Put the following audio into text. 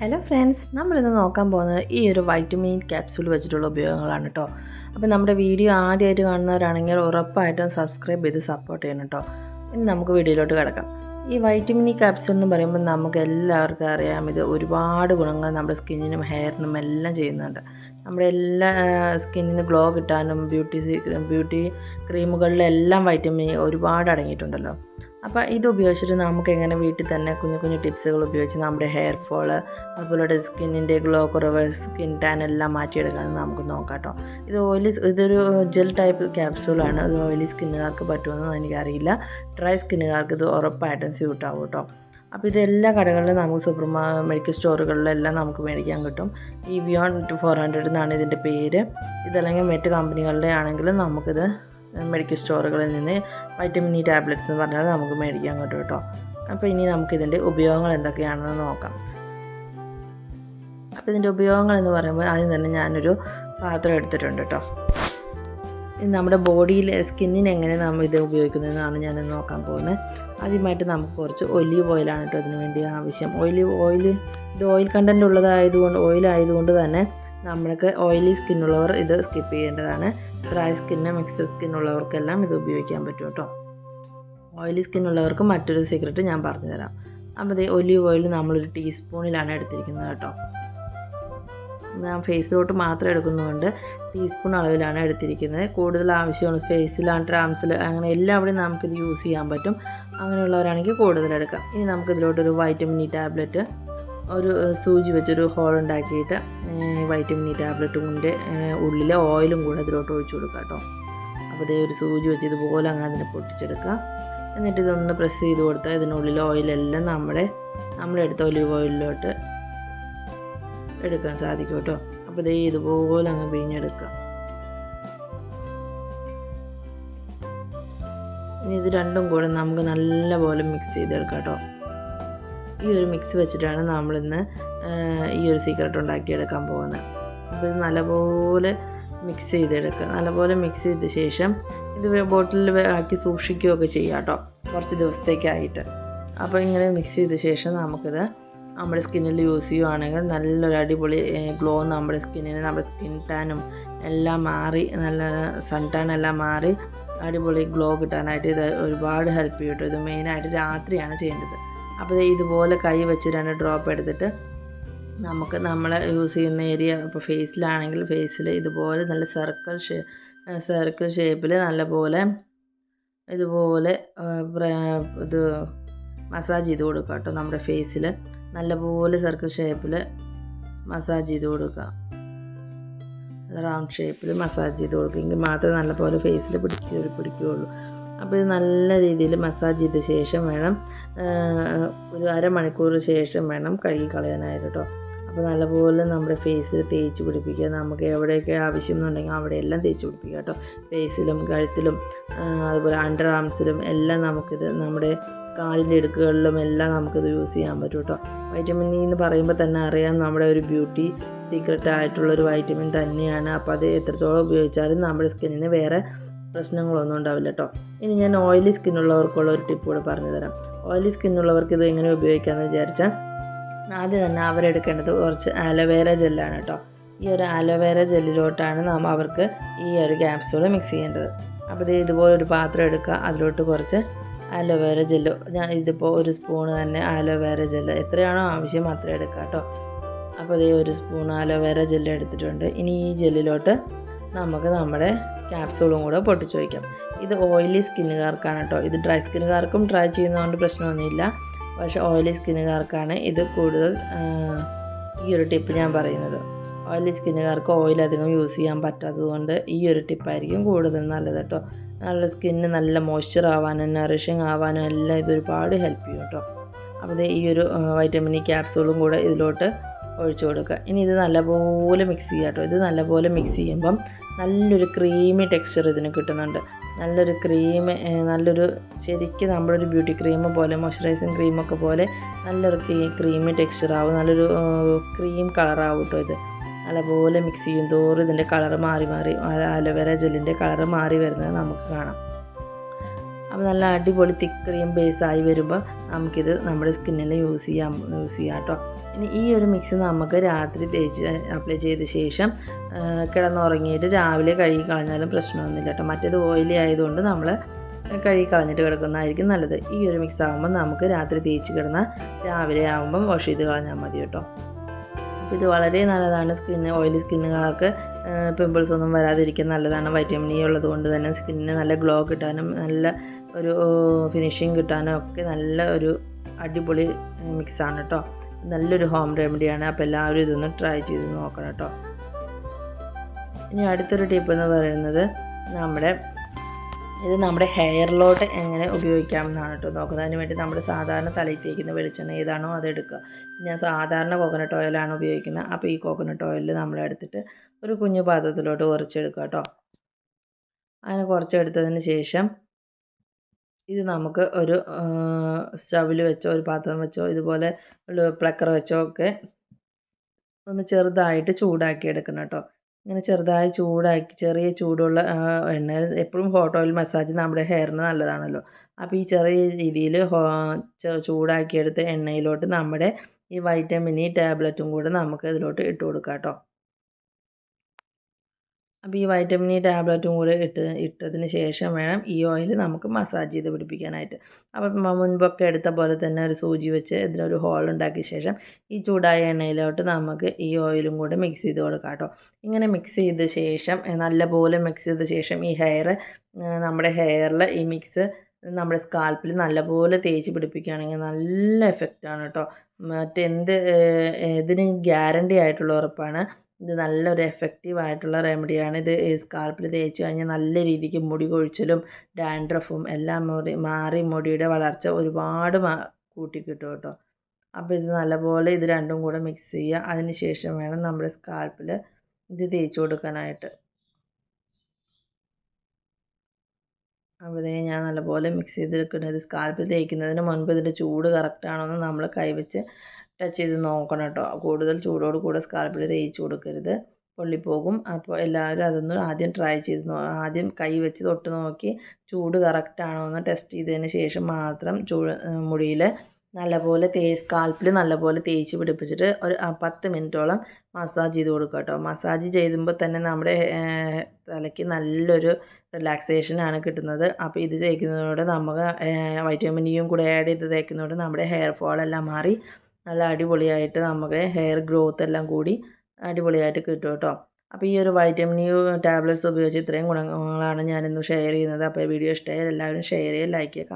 Hello friends നമ്മളിന്ന് നോക്കാൻ പോകുന്നത് ഈ ഒരു വൈറ്റമിൻ ക്യാപ്സൂൾ വെച്ചിട്ടുള്ള ഉപയോഗങ്ങളാണ് കേട്ടോ അപ്പോൾ നമ്മുടെ വീഡിയോ ആദ്യമായിട്ട് കാണുന്നവരാണെങ്കിൽ ഉറപ്പായിട്ടും സബ്സ്ക്രൈബ് ചെയ്ത് സപ്പോർട്ട് ചെയ്യണം കേട്ടോ ഇനി നമുക്ക് വീഡിയോയിലോട്ട് കിടക്കാം. ഈ വൈറ്റമിൻ ഇ ക്യാപ്സൂൾ എന്ന് പറയുമ്പോൾ നമുക്ക് എല്ലാവർക്കും അറിയാം ഇത് ഒരുപാട് ഗുണങ്ങൾ നമ്മുടെ സ്കിന്നിനും ഹെയറിനും എല്ലാം ചെയ്യുന്നുണ്ട്. നമ്മുടെ എല്ലാ സ്കിന്നിന് ഗ്ലോ കിട്ടാനും ബ്യൂട്ടി ബ്യൂട്ടി ക്രീമുകളിലെല്ലാം വൈറ്റമിൻ ഒരുപാട് അടങ്ങിയിട്ടുണ്ടല്ലോ. അപ്പോൾ ഇത് ഉപയോഗിച്ചിട്ട് നമുക്ക് എങ്ങനെ വീട്ടിൽ തന്നെ കുഞ്ഞു കുഞ്ഞു ടിപ്സുകൾ ഉപയോഗിച്ച് നമ്മുടെ ഹെയർ ഫോൾ അതുപോലെ സ്കിന്നിന്റെ ഗ്ലോ കുറവ് സ്കിൻ ടാൻ എല്ലാം മാറ്റിയെടുക്കാമെന്ന് നമുക്ക് നോക്കാം കേട്ടോ. ഇത് ഓയിലി ഇതൊരു ജെൽ ടൈപ്പ് ക്യാപ്സൂളാണ് ഇത് ഓയിലി സ്കിന്നുകാർക്ക് പറ്റുമെന്ന് എനിക്കറിയില്ല. ഡ്രൈ സ്കിന്നുകാർക്ക് ഇത് ഉറപ്പായിട്ടും സ്യൂട്ടാവും കേട്ടോ. അപ്പോൾ ഇത് എല്ലാ കടകളിലും നമുക്ക് സൂപ്പർ മെഡിക്കൽ സ്റ്റോറുകളിലെല്ലാം നമുക്ക് മേടിക്കാൻ കിട്ടും. ഈ ബിയോണ്ട് ഫോർ ഹൺഡ്രഡ് എന്നാണ് ഇതിന്റെ പേര്. ഇതല്ലെങ്കിൽ മറ്റ് കമ്പനികളുടെ ആണെങ്കിലും നമുക്കിത് മെഡിക്കൽ സ്റ്റോറുകളിൽ നിന്ന് വൈറ്റമിൻ ഇ ടാബ്ലറ്റ്സ് എന്ന് പറഞ്ഞാൽ നമുക്ക് മേടിക്കാൻ കിട്ടും കേട്ടോ. അപ്പോൾ ഇനി നമുക്കിതിന്റെ ഉപയോഗങ്ങൾ എന്തൊക്കെയാണെന്ന് നോക്കാം. അപ്പോൾ ഇതിന്റെ ഉപയോഗങ്ങൾ എന്ന് പറയുമ്പോൾ ആദ്യം തന്നെ ഞാനൊരു പാത്രം എടുത്തിട്ടുണ്ട് കേട്ടോ. നമ്മുടെ ബോഡിയിൽ സ്കിന്നിന് എങ്ങനെ നമ്മൾ ഇത് ഉപയോഗിക്കുന്നതെന്നാണ് ഞാൻ നോക്കാൻ പോകുന്നത്. ആദ്യമായിട്ട് നമുക്ക് കുറച്ച് ഒലീവ് ഓയിലാണ് കേട്ടോ അതിന് വേണ്ടി ആവശ്യം. ഓയിലീവ് ഓയിൽ ഇത് ഓയിൽ കണ്ടന്റ് ഉള്ളതായതുകൊണ്ട് ഓയിൽ ആയതുകൊണ്ട് തന്നെ നമ്മൾക്ക് ഓയിലി സ്കിന്നുള്ളവർ ഇത് സ്കിപ്പ് ചെയ്യേണ്ടതാണ്. ഡ്രൈ സ്കിന്ന് മിക്സഡ് സ്കിന്നുള്ളവർക്കെല്ലാം ഇത് ഉപയോഗിക്കാൻ പറ്റും കേട്ടോ. ഓയിലി സ്കിന്നുള്ളവർക്ക് മറ്റൊരു സീക്രട്ട് ഞാൻ പറഞ്ഞു തരാം അപ്പോൾ ഇത് ഒലിവ് ഓയിൽ നമ്മളൊരു ടീസ്പൂണിലാണ് എടുത്തിരിക്കുന്നത് കേട്ടോ. ഞാൻ ഫേസിലോട്ട് മാത്രം എടുക്കുന്നതുകൊണ്ട് ടീസ്പൂൺ അളവിലാണ് എടുത്തിരിക്കുന്നത്. കൂടുതൽ ആവശ്യമാണ് ഫേസിലാണ് ട്രാംസിൽ അങ്ങനെ എല്ലാവിടെയും നമുക്കിത് യൂസ് ചെയ്യാൻ പറ്റും. അങ്ങനെയുള്ളവരാണെങ്കിൽ കൂടുതൽ എടുക്കാം. ഇനി നമുക്കിതിലോട്ടൊരു വൈറ്റമിൻ ഇ ടാബ്ലറ്റ് ഒരു സൂചി വെച്ചൊരു ഹോൾ ഉണ്ടാക്കിയിട്ട് വൈറ്റമിൻ ഇ ടാബ്ലറ്റും കൊണ്ട് ഉള്ളിലെ ഓയിലും കൂടെ അതിലോട്ട് ഒഴിച്ചു കൊടുക്കുക കേട്ടോ. അപ്പോൾ ഇതേ ഒരു സൂചി വെച്ച് ഇതുപോലെ അങ്ങനെ അതിനെ പൊട്ടിച്ചെടുക്കുക. എന്നിട്ട് ഇതൊന്ന് പ്രസ് ചെയ്ത് കൊടുത്താൽ ഇതിനുള്ളിലെ ഓയിലെല്ലാം നമ്മുടെ നമ്മളെടുത്ത ഒലിവ് ഓയിലിലോട്ട് എടുക്കാൻ സാധിക്കും കേട്ടോ. അപ്പോൾ ഇതേ ഇതുപോലെ അങ്ങ് പിഴിഞ്ഞെടുക്കുക. ഇനി ഇത് രണ്ടും കൂടെ നമുക്ക് നല്ലപോലെ മിക്സ് ചെയ്തെടുക്കാം കേട്ടോ. ഈ ഒരു മിക്സ് വെച്ചിട്ടാണ് നമ്മളിന്ന് ഈ ഒരു സീക്രട്ട് ഉണ്ടാക്കിയെടുക്കാൻ പോകുന്നത്. അപ്പോൾ ഇത് നല്ലപോലെ മിക്സ് ചെയ്തെടുക്കുക നല്ലപോലെ മിക്സ് ചെയ്ത ശേഷം ഇത് ബോട്ടിലിൽ ആക്കി സൂക്ഷിക്കുകയൊക്കെ ചെയ്യാം കേട്ടോ കുറച്ച് ദിവസത്തേക്കായിട്ട്. അപ്പോൾ ഇങ്ങനെ മിക്സ് ചെയ്ത ശേഷം നമുക്കിത് നമ്മുടെ സ്കിന്നിൽ യൂസ് ചെയ്യുവാണെങ്കിൽ നല്ലൊരു അടിപൊളി ഗ്ലോ നമ്മുടെ സ്കിന്നിന് നമ്മുടെ സ്കിൻ ടാനും എല്ലാം മാറി നല്ല സൺ ടാൻ എല്ലാം മാറി അടിപൊളി ഗ്ലോ കിട്ടാനായിട്ട് ഇത് ഒരുപാട് ഹെൽപ്പ് ചെയ്യും കേട്ടോ. ഇത് മെയിനായിട്ട് രാത്രിയാണ് ചെയ്യേണ്ടത്. അപ്പോൾ ഇതുപോലെ കൈ വെച്ച് രണ്ട് ഡ്രോപ്പ് എടുത്തിട്ട് നമുക്ക് നമ്മൾ യൂസ് ചെയ്യുന്ന ഏരിയ ഇപ്പോൾ ഫേസിലാണെങ്കിൽ ഫേസിൽ ഇതുപോലെ നല്ല സർക്കിൾ ഷേ സർക്കിൾ ഷേപ്പിൽ നല്ലപോലെ ഇതുപോലെ ഇത് മസാജ് ചെയ്ത് കൊടുക്കുക കേട്ടോ നമ്മുടെ ഫേസിൽ നല്ലപോലെ സർക്കിൾ ഷേപ്പിൽ മസാജ് ചെയ്ത് കൊടുക്കുക. റൗണ്ട് ഷേപ്പിൽ മസാജ് ചെയ്ത് കൊടുക്കുക. എങ്കിൽ മാത്രമേ നല്ലപോലെ ഫേസിൽ പിടിക്കുക പിടിക്കുകയുള്ളൂ. അപ്പോൾ ഇത് നല്ല രീതിയിൽ മസാജ് ചെയ്ത ശേഷം വേണം ഒരു അരമണിക്കൂർ ശേഷം വേണം കഴുകി കളയാനായിട്ട് കേട്ടോ അപ്പോൾ നല്ലപോലെ നമ്മുടെ ഫേസിൽ തേച്ച് പിടിപ്പിക്കുക. നമുക്ക് എവിടെയൊക്കെ ആവശ്യം എന്നുണ്ടെങ്കിൽ അവിടെയെല്ലാം തേച്ച് പിടിപ്പിക്കുക കേട്ടോ ഫേസിലും കഴുത്തിലും അതുപോലെ അണ്ടർ ആംസിലും എല്ലാം നമുക്കിത് നമ്മുടെ കാലിന്റെ ഇടുക്കുകളിലും എല്ലാം നമുക്കിത് യൂസ് ചെയ്യാൻ പറ്റും കേട്ടോ വൈറ്റമിൻ ഇ എന്ന് പറയുമ്പോൾ തന്നെ അറിയാം നമ്മുടെ ഒരു ബ്യൂട്ടി സീക്രട്ട് ആയിട്ടുള്ളൊരു വൈറ്റമിൻ തന്നെയാണ്. അപ്പോൾ അത് എത്രത്തോളം ഉപയോഗിച്ചാലും നമ്മുടെ സ്കിന്നിന് വേറെ പ്രശ്നങ്ങളൊന്നും ഉണ്ടാവില്ല കേട്ടോ ഇനി ഞാൻ ഓയിലി സ്കിന്നുള്ളവർക്കുള്ള ഒരു ടിപ്പ് കൂടെ പറഞ്ഞു തരാം. ഓയിലി സ്കിന്നുള്ളവർക്ക് ഇത് എങ്ങനെ ഉപയോഗിക്കാമെന്ന് വിചാരിച്ചാൽ ആദ്യം തന്നെ അവരെടുക്കേണ്ടത് കുറച്ച് ആലോവേര ജെല്ലാണ് കേട്ടോ ഈ ഒരു ആലോവേര ജെല്ലിലോട്ടാണ് നാം അവർക്ക് ഈ ഒരു ക്യാപ്സൂൾ മിക്സ് ചെയ്യേണ്ടത്. അപ്പോൾ ഇത് ഇതുപോലെ ഒരു പാത്രം എടുക്കുക. അതിലോട്ട് കുറച്ച് ആലോവേര ജെല്ല് ഞാൻ ഇതിപ്പോൾ ഒരു സ്പൂൺ തന്നെ ആലോവേര ജെല്ല് എത്രയാണോ ആവശ്യം അത്ര എടുക്കുക കേട്ടോ അപ്പോൾ ഇതേ ഒരു സ്പൂൺ ആലോവേര ജെല്ല് എടുത്തിട്ടുണ്ട്. ഇനി ഈ ജെല്ലിലോട്ട് നമുക്ക് നമ്മുടെ ക്യാപ്സൂളും കൂടെ പൊട്ടിച്ച് വയ്ക്കാം ഇത് ഓയിലി സ്കിന്നുകാർക്കാണ് കേട്ടോ ഇത് ഡ്രൈ സ്കിന്നുകാർക്കും ട്രൈ ചെയ്യുന്നതുകൊണ്ട് പ്രശ്നമൊന്നുമില്ല. പക്ഷേ ഓയിലി സ്കിന്നുകാർക്കാണ് ഇത് കൂടുതൽ ഈ ഒരു ടിപ്പ് ഞാൻ പറയുന്നത്. ഓയിലി സ്കിന്നുകാർക്ക് ഓയിൽ അധികം യൂസ് ചെയ്യാൻ പറ്റാത്തതുകൊണ്ട് ഈ ഒരു ടിപ്പായിരിക്കും കൂടുതൽ നല്ലത് കേട്ടോ നല്ല സ്കിന്ന് നല്ല മോയ്സ്ചർ ആവാനും നറിഷിങ് ആവാനും എല്ലാം ഇതൊരുപാട് ഹെൽപ്പ് ചെയ്യും കേട്ടോ അപ്പോൾ ഈ ഒരു വൈറ്റമിൻ ഇ ക്യാപ്സൂളും കൂടെ ഇതിലോട്ട് ഒഴിച്ചു കൊടുക്കുക. ഇനി ഇത് നല്ലപോലെ മിക്സ് ചെയ്യുക കേട്ടോ. ഇത് നല്ലപോലെ മിക്സ് ചെയ്യുമ്പം നല്ലൊരു ക്രീമി ടെക്സ്ചർ ഇതിന് കിട്ടുന്നുണ്ട്. നല്ലൊരു ക്രീം നല്ലൊരു ശരിക്കും നമ്മുടെ ഒരു ബ്യൂട്ടി ക്രീം പോലെ മോയ്സ്ചറൈസിങ് ക്രീമൊക്കെ പോലെ നല്ലൊരു ക്രീമി ടെക്സ്ചർ ആവും. നല്ലൊരു ക്രീം കളറാവും കേട്ടോ ഇത്. നല്ലപോലെ മിക്സ് ചെയ്യും തോറും ഇതിന്റെ കളർ മാറി മാറി അലോവേര ജെല്ലിന്റെ കളർ മാറി വരുന്നത് നമുക്ക് കാണാം. അപ്പോൾ നല്ല അടിപൊളി തിക്ക് ക്രീം ബേസ് ആയി വരുമ്പോൾ നമുക്കിത് നമ്മുടെ സ്കിന്നിൽ യൂസ് ചെയ്യാം യൂസ് ചെയ്യാം കേട്ടോ. ഇനി ഈ ഒരു മിക്സ് നമുക്ക് രാത്രി തേച്ച് അപ്ലൈ ചെയ്ത ശേഷം കിടന്നുറങ്ങിയിട്ട് രാവിലെ കഴുകി കളഞ്ഞാലും പ്രശ്നമൊന്നുമില്ല കേട്ടോ. മറ്റേത് ഓയിലി ആയതുകൊണ്ട് നമ്മൾ കഴുകി കളഞ്ഞിട്ട് കിടക്കുന്നതായിരിക്കും നല്ലത്. ഈ ഒരു മിക്സ് ആകുമ്പോൾ നമുക്ക് രാത്രി തേച്ച് കിടന്നാൽ രാവിലെ ആകുമ്പം വാഷ് ചെയ്ത് കളഞ്ഞാൽ മതി കേട്ടോ. അപ്പോൾ ഇത് വളരെ നല്ലതാണ് സ്കിന്ന് ഓയിലി സ്കിന്നുകാർക്ക് പിമ്പിൾസ് ഒന്നും വരാതിരിക്കാൻ നല്ലതാണ്. വൈറ്റമിൻ ഇ ഉള്ളത് കൊണ്ട് തന്നെ സ്കിന്നിന് നല്ല ഗ്ലോ കിട്ടാനും നല്ല ഒരു ഫിനിഷിങ് കിട്ടാനും ഒക്കെ നല്ല ഒരു അടിപൊളി മിക്സാണ് കേട്ടോ നല്ലൊരു ഹോം റെമഡിയാണ് അപ്പോൾ എല്ലാവരും ഇതൊന്ന് ട്രൈ ചെയ്ത് നോക്കണം കേട്ടോ ഇനി അടുത്തൊരു ടിപ്പ് എന്ന് പറയുന്നത് നമ്മുടെ ഇത് നമ്മുടെ ഹെയറിലോട്ട് എങ്ങനെ ഉപയോഗിക്കാമെന്നാണ് കേട്ടോ നോക്കുന്നത്. അതിന് വേണ്ടി നമ്മുടെ സാധാരണ തലയിൽ തേക്കുന്ന വെളിച്ചെണ്ണ ഏതാണോ അത് എടുക്കുക. ഞാൻ സാധാരണ കോക്കനട്ട് ഓയിലാണ് ഉപയോഗിക്കുന്നത്. അപ്പോൾ ഈ കോക്കനട്ട് ഓയിൽ നമ്മൾ എടുത്തിട്ട് ഒരു കുഞ്ഞു പാത്രത്തിലോട്ട് കുറച്ചെടുക്കുക കേട്ടോ അങ്ങനെ കുറച്ചെടുത്തതിന് ശേഷം ഇത് നമുക്ക് ഒരു സ്റ്റവിൽ വെച്ചോ ഒരു പാത്രം വെച്ചോ ഇതുപോലെ പ്ലക്കർ വെച്ചോ ഒക്കെ ഒന്ന് ചെറുതായിട്ട് ചൂടാക്കി എടുക്കണം കേട്ടോ. ഇങ്ങനെ ചെറുതായി ചൂടാക്കി ചെറിയ ചൂടുള്ള എണ്ണ എപ്പോഴും ഹോട്ട് ഓയിൽ മസാജ് നമ്മുടെ ഹെയറിന് നല്ലതാണല്ലോ. അപ്പോൾ ഈ ചെറിയ രീതിയിൽ ചൂടാക്കിയെടുത്ത എണ്ണയിലോട്ട് നമ്മുടെ ഈ വൈറ്റമിൻ ഇ ടാബ്ലറ്റും കൂടെ നമുക്ക് ഇതിലോട്ട് ഇട്ട് കൊടുക്കാം കേട്ടോ. അപ്പോൾ ഈ വൈറ്റമിൻ ഇ ടാബ്ലറ്റും കൂടെ ഇട്ട് ഇട്ടതിന് ശേഷം വേണം ഈ ഓയിൽ നമുക്ക് മസാജ് ചെയ്ത് പിടിപ്പിക്കാനായിട്ട്. അപ്പോൾ മുൻപൊക്കെ എടുത്ത പോലെ തന്നെ ഒരു സൂചി വെച്ച് ഇതിലൊരു ഹോൾ ഉണ്ടാക്കിയ ശേഷം ഈ ചൂടായ എണ്ണയിലോട്ട് നമുക്ക് ഈ ഓയിലും കൂടെ മിക്സ് ചെയ്ത് കൊടുക്കാം കേട്ടോ. ഇങ്ങനെ മിക്സ് ചെയ്ത ശേഷം നല്ലപോലെ മിക്സ് ചെയ്ത ശേഷം ഈ ഹെയർ നമ്മുടെ ഹെയറിൽ ഈ മിക്സ് നമ്മുടെ സ്കാൽപ്പിൽ നല്ലപോലെ തേച്ച് പിടിപ്പിക്കുകയാണെങ്കിൽ നല്ല എഫക്റ്റാണ് കേട്ടോ. മറ്റെന്ത് ഇതിന് ഗ്യാരണ്ടി ആയിട്ടുള്ള ഉറപ്പാണ് ഇത് നല്ലൊരു എഫക്റ്റീവ് ആയിട്ടുള്ള റെമഡിയാണ് ഇത് സ്കാൽപ്പിൽ തേച്ച് കഴിഞ്ഞാൽ നല്ല രീതിക്ക് മുടി കൊഴിച്ചിലും ഡാൻഡ്രഫും എല്ലാം മുടി മാറി മുടിയുടെ വളർച്ച ഒരുപാട് കൂട്ടിക്കിട്ടും കേട്ടോ. അപ്പോൾ ഇത് നല്ലപോലെ ഇത് രണ്ടും കൂടെ മിക്സ് ചെയ്യുക. അതിന് ശേഷം വേണം നമ്മുടെ സ്കാൽപ്പിൽ ഇത് തേച്ച് കൊടുക്കാനായിട്ട്. അപ്പോൾ ഇതേ ഞാൻ നല്ലപോലെ മിക്സ് ചെയ്തെടുക്കുന്നത് സ്കാൽപ്പിൽ തേക്കുന്നതിന് മുൻപ് ഇതിന്റെ ചൂട് കറക്റ്റാണോ എന്ന് നമ്മൾ കൈവച്ച് ടച്ച് ചെയ്ത് നോക്കണം കേട്ടോ കൂടുതൽ ചൂടോട് കൂടെ സ്കാൽപ്പിൽ തേച്ച് കൊടുക്കരുത്. പൊള്ളിപ്പോകും. അപ്പോൾ എല്ലാവരും അതൊന്ന് ആദ്യം ട്രൈ ചെയ്ത് ആദ്യം കൈ വെച്ച് തൊട്ട് നോക്കി ചൂട് കറക്റ്റാണോ എന്ന് ടെസ്റ്റ് ചെയ്തതിന് ശേഷം മാത്രം ചൂ മുടിയിൽ നല്ലപോലെ തേ സ്കാൽപ്പിൽ നല്ലപോലെ തേച്ച് പിടിപ്പിച്ചിട്ട് ഒരു പത്ത് മിനിറ്റോളം മസാജ് ചെയ്ത് കൊടുക്കുക കേട്ടോ മസാജ് ചെയ്യുമ്പോൾ തന്നെ നമ്മുടെ തലയ്ക്ക് നല്ലൊരു റിലാക്സേഷനാണ് കിട്ടുന്നത്. അപ്പോൾ ഇത് തേക്കുന്നതോടെ നമുക്ക് വൈറ്റമിൻ ഇയും കൂടെ ആഡ് ചെയ്ത് തേക്കുന്നതോടെ നമ്മുടെ ഹെയർ ഫോളെല്ലാം മാറി നല്ല അടിപൊളിയായിട്ട് നമുക്ക് ഹെയർ ഗ്രോത്ത് എല്ലാം കൂടി അടിപൊളിയായിട്ട് കിട്ടും കേട്ടോ. അപ്പോൾ ഈ ഒരു വൈറ്റമിൻ യു ടാബ്ലറ്റ്സ് ഉപയോഗിച്ച് ഇത്രയും ഗുണങ്ങളാണ് ഞാനിന്ന് ഷെയർ ചെയ്യുന്നത്. അപ്പോൾ ഈ വീഡിയോ ഇഷ്ടമായാൽ എല്ലാവരും ഷെയർ ചെയ്യുക ലൈക്ക് ചെയ്യുക